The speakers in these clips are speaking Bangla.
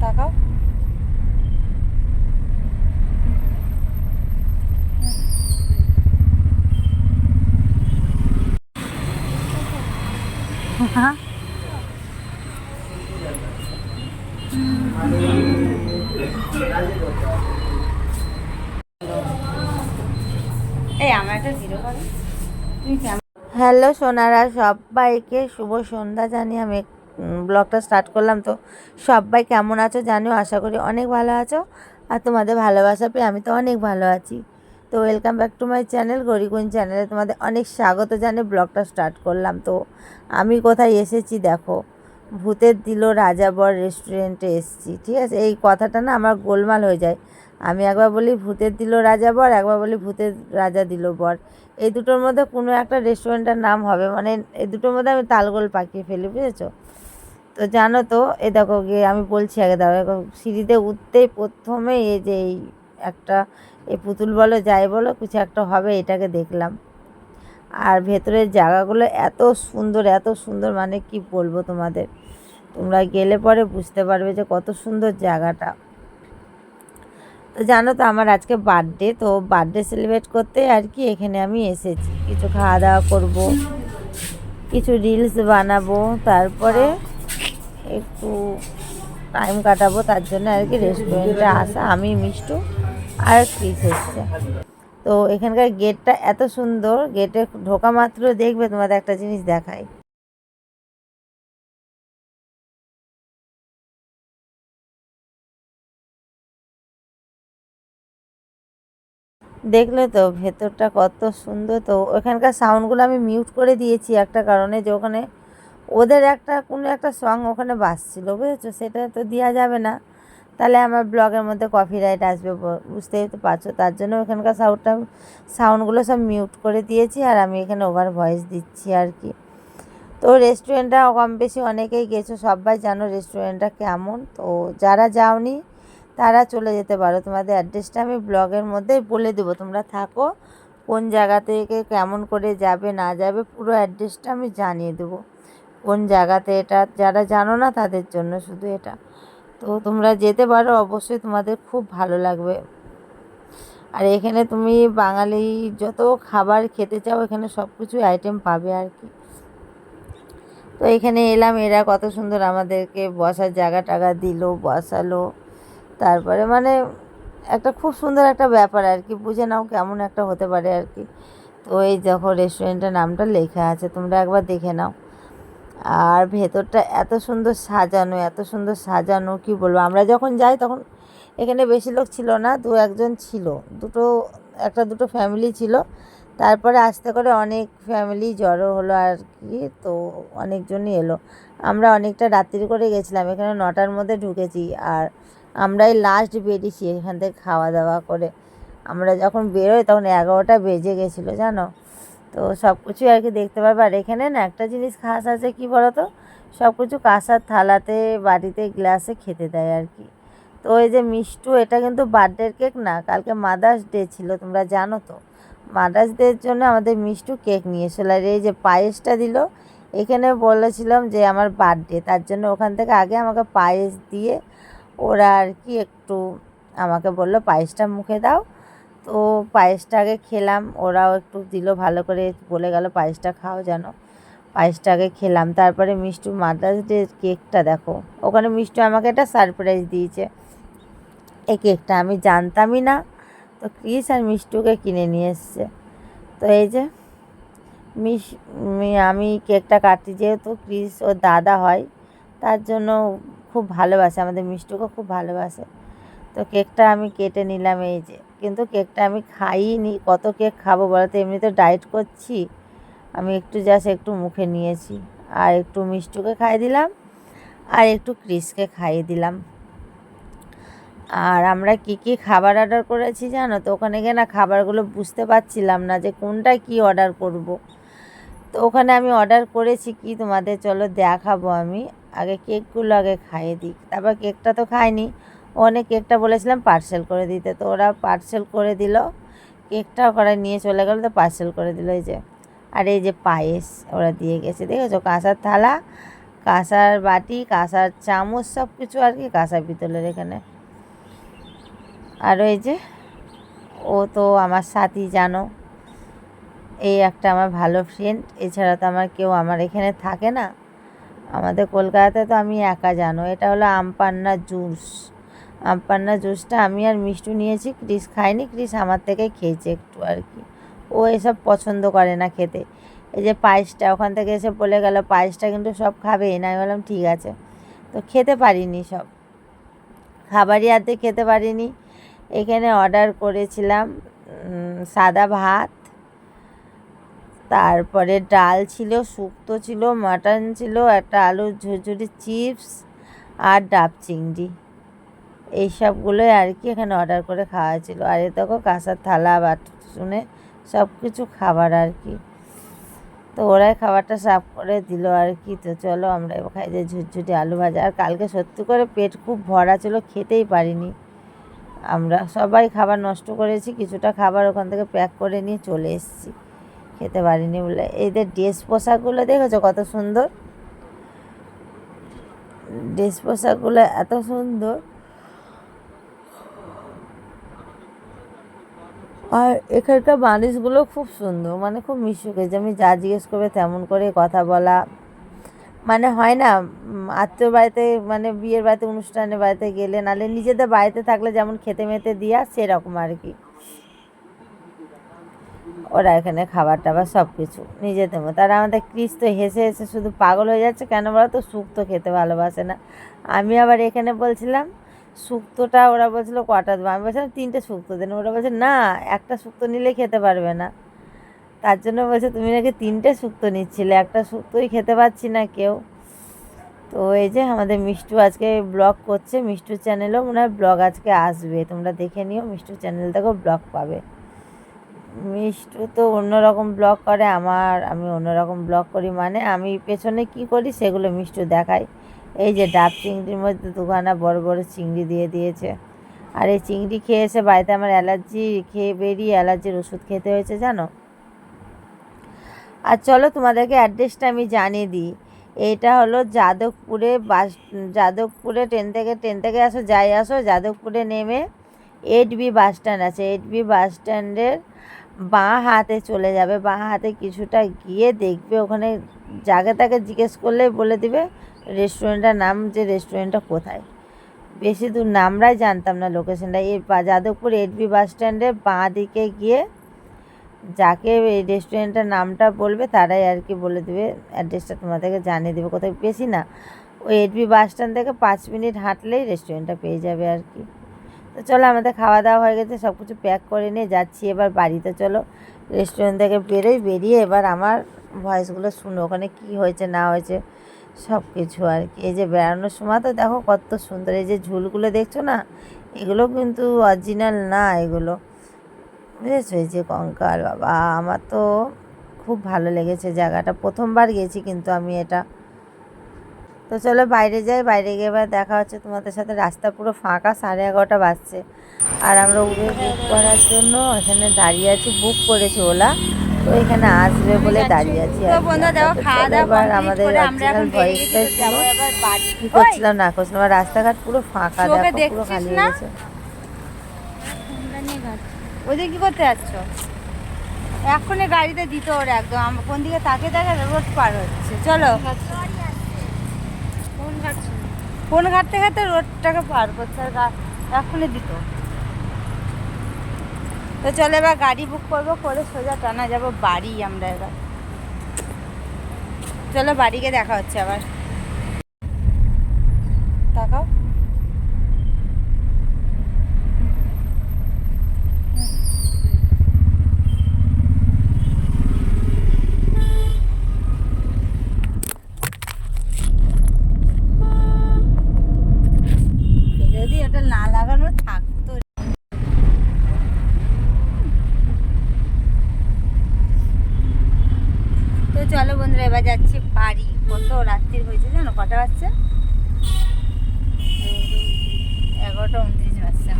তাকাও হ্যালো সোনারা সবাইকে শুভ সন্ধ্যা জানি আমি ব্লগটা স্টার্ট করলাম তো। সবাই কেমন আছো জানিও, আশা করি অনেক ভালো আছো। আর তোমাদের ভালোবাসা পেয়ে আমি তো অনেক ভালো আছি। তো welcome back to my channel গরিগুন চ্যানেলে তোমাদের অনেক স্বাগত জানিয়ে ব্লগটা স্টার্ট করলাম তো। আমি কোথায় এসেছি দেখো, ভূতের দিল রাজাবর রেস্টুরেন্টে এসেছি, ঠিক আছে? এই কথাটা না আমার গোলমাল হয়ে যায়। আমি একবার বলি ভূতের দিল রাজা বর একবার বলি ভূতের রাজা দিল বর এই দুটোর মধ্যে কোনো একটা রেস্টুরেন্টের নাম হবে মানে এই দুটোর মধ্যে আমি তালগোল পাকিয়ে ফেলি, বুঝেছ? তো জানো তো, এ দেখো গিয়ে আমি বলছি আগে দেখো, সিঁড়িতে উঠতেই প্রথমে এই যে এই একটা এই পুতুল বলো, যাই বলো, কিছু একটা হবে, এটাকে দেখলাম। আর ভেতরের জায়গাগুলো এত সুন্দর এত সুন্দর মানে কি বলব তোমাদের? তোমরা গেলে পরে বুঝতে পারবে যে কত সুন্দর জায়গাটা। তো জানো তো, আমার আজকে বার্থডে, তো বার্থডে সেলিব্রেট করতে আর কি এখানে আমি এসেছি। কিছু খাওয়া দাওয়া করব, কিছু রিলস বানাবো, তারপরে একটু টাইম কাটাবো, তার জন্য আর কি রেস্টুরেন্টে আসা, আমি, মিষ্টু আর ক্রিস এসছে। তো এখানকার গেটটা এত সুন্দর গেটে ঢোকা মাত্র দেখবে, তোমাদের একটা জিনিস দেখায় দেখলে তো ভেতরটা কত সুন্দর, তো ওখানকার সাউন্ডগুলো আমি মিউট করে দিয়েছি একটা কারণে যে ওখানে ওদের একটা, কোনো একটা সং ওখানে বাজছিল, বুঝেছ? সেটা তো দেওয়া যাবে না। তাহলে আমার ব্লগের মধ্যে কপিরাইট আসবে, ব- বুঝতেই তো পারছ? তার জন্য ওখানকার সাউন্ডটা সাউন্ডগুলো সব মিউট করে দিয়েছি আর আমি এখানে ওভার ভয়েস দিচ্ছি আর কি। তো রেস্টুরেন্টটা কম বেশি অনেকেই গেছো, সবাই জানো রেস্টুরেন্টটা কেমন। তো যারা যাওনি, তারা চলে যেতে পারো। তোমাদের অ্যাড্রেসটা আমি ব্লগের মধ্যে বলে দেবো। তোমরা থাকো, কোন জায়গা থেকে কেমন করে যাবে, না যাবে, পুরো অ্যাড্রেসটা আমি জানিয়ে দেবো। কোন জায়গাতে এটা যারা জানো না তাদের জন্য শুধু এটা। তো তোমরা যেতে পারো, অবশ্যই তোমাদের খুব ভালো লাগবে। আর এখানে তুমি বাঙালি যত খাবার খেতে চাও, এখানে সব কিছু আইটেম পাবে আর কি। তো এখানে এলাম, এরা কত সুন্দর আমাদেরকে বসার জায়গা টাগা দিল, বসালো। তারপরে মানে একটা খুব সুন্দর একটা ব্যাপার আর কি, বুঝে নাও কেমন একটা হতে পারে আর কি। তো এই দেখো রেস্টুরেন্টের নামটা লেখা আছে, তোমরা একবার দেখে নাও। আর ভেতরটা এত সুন্দর সাজানো, এত সুন্দর সাজানো, কি বলব? আমরা যখন যাই তখন এখানে বেশি লোক ছিল না, দু একজন ছিল। দুটো, একটা দুটো ফ্যামিলি ছিল। তারপরে আস্তে করে অনেক ফ্যামিলি জড়ো হলো আর কি, তো অনেকজনই এলো। আমরা অনেকটা রাত্রি করে গেছিলাম, এখানে নটার মধ্যে ঢুকেছি। আর আমরাই লাস্ট বেরিয়েছি এখান থেকে খাওয়া দাওয়া করে। আমরা যখন বেরোই তখন এগারোটা বেজে গেছিল, জানো? তো সব কিছুই আর কি দেখতে পারবে। আর এখানে না একটা জিনিস খাস আছে কি বলো তো সব কিছু কাঁসার থালাতে বাড়িতে গ্লাসে খেতে দেয় আর কি। তো এই যে মিষ্টু, এটা কিন্তু বার্থডের কেক না, কালকে মাদার্স ডে ছিল, তোমরা জানো তো। মাদার্স ডের জন্য আমাদের মিষ্টু কেক নিয়ে এসেছিল আর এই যে পায়েসটা দিল, এখানে বলেছিলাম যে আমার বার্থডে তার জন্য ওখান থেকে আগে আমাকে পায়েস দিয়ে ওরা আর কি একটু আমাকে বলল, পায়েসটা মুখে দাও তো পায়েসটা আগে খেলাম, ওরাও একটু দিল ভালো করে, বলে গেল পায়েসটা খাও যেন। পায়েসটা আগে খেলাম, তারপরে মিষ্টু মাদার্স ডে কেকটা দেখো। ওখানে মিষ্টু আমাকে একটা সারপ্রাইজ দিয়েছে। এই কেকটা আমি জানতামই না। তো ক্রিস আর মিষ্টুকে কিনে নিয়ে এসছে। তো এই যে, মিস আমি কেকটা কাটছি, যেহেতু ক্রিস ওর দাদা হয়, তার জন্য খুব ভালোবাসে, আমাদের মিষ্টুকে খুব ভালোবাসে। তো কেকটা আমি কেটে নিলাম এই যে। কিন্তু কেকটা আমি খাইনি, কত কেক খাব বলো তো এমনি তো ডায়েট করছি। আমি একটু জাস্ট একটু মুখে নিয়েছি। আর একটু মিষ্টুকে খাইয়ে দিলাম, আর একটু ক্রিসকে খাইয়ে দিলাম। আর আমরা কি কি খাবার অর্ডার করেছি জানো তো? ওখানে গিয়ে না খাবারগুলো বুঝতে পারছিলাম না যে কোনটা কি অর্ডার করব। তো ওখানে আমি অর্ডার করেছি কি তোমাদের চলো দেখাবো আমি। আগে কেকগুলো আগে খাইয়ে দিই। তারপর কেকটা তো খাইনি। অনেক কেকটা বলেছিলাম পার্সেল করে দিতে, তো ওরা পার্সেল করে দিল, কেকটাও করে নিয়ে চলে গেলো, তো পার্সেল করে দিল এই যে। আর এই যে পায়েস ওরা দিয়ে গেছে, দেখেছ? কাঁসার থালা, কাঁসার বাটি, কাঁসার চামচ সব কিছু আর কি কাঁসা পিতলের এখানে। আর ওই যে, ও তো আমার সাথী, জানো? এই একটা আমার ভালো ফ্রেন্ড এছাড়া তো আমার কেউ আমার এখানে থাকে না। আমাদের কলকাতাতে তো আমি একা জানো, এটা হলো আমপান্না জুস। আমপান্না জুসটা আমি আর মিষ্টু নিয়েছি। ক্রিস খায়নি, ক্রিস আমার থেকে খেয়েছে একটু আর কি। ও এসব পছন্দ করে না খেতে। এই যে পায়েসটা, ওখান থেকে এসে বলে গেল, পায়েসটা কিন্তু সব খাবেই। না, আমি বললাম, ঠিক আছে। তো খেতে পারিনি সব। খাবারই আদে খেতে পারিনি। এখানে অর্ডার করেছিলাম সাদা ভাত, তারপরে ডাল ছিল, শুক্তো ছিল, মাটন ছিল, একটা আলুর ঝুরঝুরি চিপস আর ডাব চিংড়ি। এইসবগুলোই আর কি এখানে অর্ডার করে খাওয়া ছিল আর এ দেখো কাঁসার থালা বাসনে সব কিছু খাবার আর কি। তো ওরাই খাবারটা সাফ করে দিল আর কি। তো চলো আমরা খাই যে ঝুরঝুরি আলু ভাজা। আর কালকে সত্যি করে পেট খুব ভরা ছিল, খেতেই পারিনি। আমরা সবাই খাবার নষ্ট করেছি, কিছুটা খাবার ওখান থেকে প্যাক করে নিয়ে চলে এসেছি। খেতে পারিনি বলে। এদের ড্রেস পোশাকগুলো দেখেছ কত সুন্দর? ড্রেস পোশাকগুলো এত সুন্দর। আর এখানকার মানুষগুলো খুব সুন্দর মানে খুব মিশুক যে আমি যা জিজ্ঞেস করবে তেমন করে কথা বলা। মানে হয় না আত্মীয় বাড়িতে মানে বিয়ের বাড়িতে, অনুষ্ঠানের বাড়িতে গেলে, নাহলে নিজেদের বাড়িতে থাকলে যেমন খেতে মেতে দিয়া, সেরকম আর কি। ওরা এখানে খাবার টাবার সব কিছু নিজেদের মতো। আর আমাদের ক্রিস তো হেসে হেসে শুধু পাগল হয়ে যাচ্ছে, কেন বলো তো শুক্তো খেতে ভালোবাসে না। আমি আবার এখানে বলছিলাম শুক্তোটা ওরা বলছিল কটা দেবো? আমি বলছিলাম তিনটে শুক্তো দেন। ওরা বলছে, না, একটা শুক্তো নিলে খেতে পারবে না। তার জন্য বলছে, তুমি নাকি তিনটে শুক্তো নিচ্ছিলে, একটা শুক্তোই খেতে পাচ্ছি না কেউ। তো এই যে আমাদের মিষ্টু আজকে ব্লগ করছে। মিষ্টু চ্যানেলেও মনে হয় ব্লগ আজকে আসবে। তোমরা দেখে নিও, মিষ্টু চ্যানেল থেকেও ব্লগ পাবে। মিষ্টু তো অন্যরকম ব্লগ করে, আমার আমি অন্যরকম ব্লগ করি। মানে আমি পেছনে কি করি সেগুলো মিষ্টু দেখাই এই যে ডাব চিংড়ির মধ্যে দুখানা বড় বড় চিংড়ি দিয়ে দিয়েছে। আর এই চিংড়ি খেয়ে এসে বাড়িতে আমার অ্যালার্জি, খেয়ে বেরিয়ে অ্যালার্জির ওষুধ খেতে হয়েছে, জানো? আর চলো তোমাদেরকে অ্যাড্রেসটা আমি জানিয়ে দিই। এটা হলো যাদবপুরে বাস, যাদবপুরে ট্রেন থেকে ট্রেন থেকে আসো, যাই আসো, যাদবপুরে নেমে এইট বি বাস স্ট্যান্ড আছে। এইট বি বাস স্ট্যান্ডের বাঁ হাতে চলে যাবে। বাঁ হাতে কিছুটা গিয়ে দেখবে, ওখানে তাকে জিজ্ঞেস করলে বলে দিবে রেস্টুরেন্টটার নাম যে রেস্টুরেন্টটা কোথায়? বেশি দূর নামরাই জানতাম না লোকেশনটা এই যাদবপুর এডবি বাস স্ট্যান্ডের বাঁ দিকে গিয়ে যাকে এই রেস্টুরেন্টের নামটা বলবে, তারাই আর কি বলে দেবে অ্যাড্রেসটা তোমাদেরকে জানিয়ে দেবে। কোথায়? বেশি না। ওই এইটবি বাস স্ট্যান্ড থেকে পাঁচ মিনিট হাঁটলেই রেস্টুরেন্টটা পেয়ে যাবে আর কি। তো চলো, আমাদের খাওয়া দাওয়া হয়ে গেছে সব কিছু প্যাক করে নিয়ে যাচ্ছি। এবার বাড়িতে চলো। রেস্টুরেন্ট থেকে বেরোই, বেরিয়ে এবার আমার ভয়েসগুলো শুনো, ওখানে কি হয়েছে, না হয়েছে। সব কিছু আর কি। এই যে বেড়ানোর সময় তো দেখো কত সুন্দর, এই যে ঝুলগুলো দেখছ না, এগুলো কিন্তু অরিজিনাল না এগুলো। বুঝেছ? এই যে কঙ্কাল, বাবা, আমার তো খুব ভালো লেগেছে জায়গাটা। প্রথমবার গেছি কিন্তু আমি এটা। তো চলো বাইরে যাই, বাইরে গিয়ে এবার দেখা হচ্ছে তোমাদের সাথে। রাস্তা পুরো ফাঁকা, সাড়ে এগারোটা বাজছে। আর আমরা উবের বুক করার জন্য এখানে দাঁড়িয়ে আছি বুক করেছি ওলা। তো এখানে আসবে বলে দাঁড়িয়ে আছি এবার আমাদের অরিজিনাল ছিল কি করছিলাম না করছিলাম আর রাস্তাঘাট পুরো ফাঁকা দেখো পুরো খালি হয়েছে ওদের কি করতে যাচ্ছ? এখনই গাড়িতে দিত ওর একদম কোন দিকে তাকে দেখে রোড পার হচ্ছে। চলো। ফোন ঘাটতে ঘাটতে রোডটাকে পার করছে আর এখনই দিত। তো চলো এবার গাড়ি বুক করব, করে সোজা টানা যাব বাড়ি আমরা এবার। চলো বাড়িকে দেখা হচ্ছে আবার। তাকাও যদি এটা না লাগানো থাকতো তো চলো বন্ধুরা এবার যাচ্ছি বাড়ি। কত রাত্রির হয়েছে জানো? কটা বাজছে? এগারোটা উনত্রিশ বাজছে।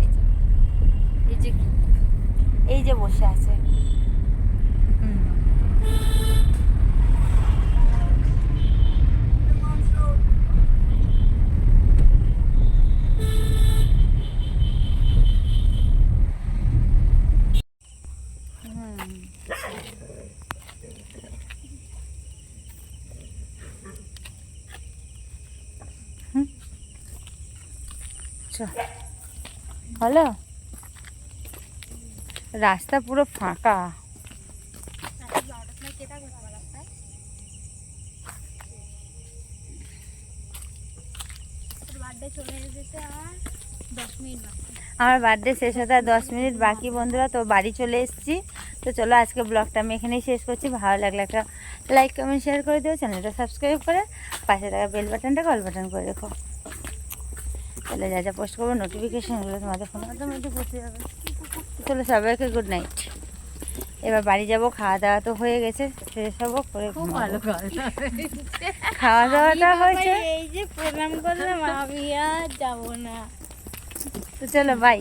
এই যে- এই যে কি? এই যে বসে আছে। চ হলো? রাস্তা পুরো ফাঁকা। আমার বার্থডে শেষ হতে আর দশ মিনিট বাকি, বন্ধুরা, তো বাড়ি চলে এসেছি। তো চলো, আজকে ব্লগটা আমি এখানেই শেষ করছি। ভালো লাগলে একটা লাইক কমেন্ট শেয়ার করে দিও। চ্যানেলটা সাবস্ক্রাইব করে পাশে থাকা বেল বাটনটা কল বাটন করে রেখো। তাহলে যা যা পোস্ট করব নোটিফিকেশানগুলো তোমাদের ফোনের মাধ্যমে পৌঁছে যাবে। তাহলে চলো সবাইকে গুড নাইট এবার বাড়ি যাব খাওয়া দাওয়া তো হয়ে গেছে ফ্রেশ হব করে ভালো খাওয়া দাওয়াটা হয়েছে? এই যে প্রণাম করলাম আমি আর যাব না। তো চলো বাই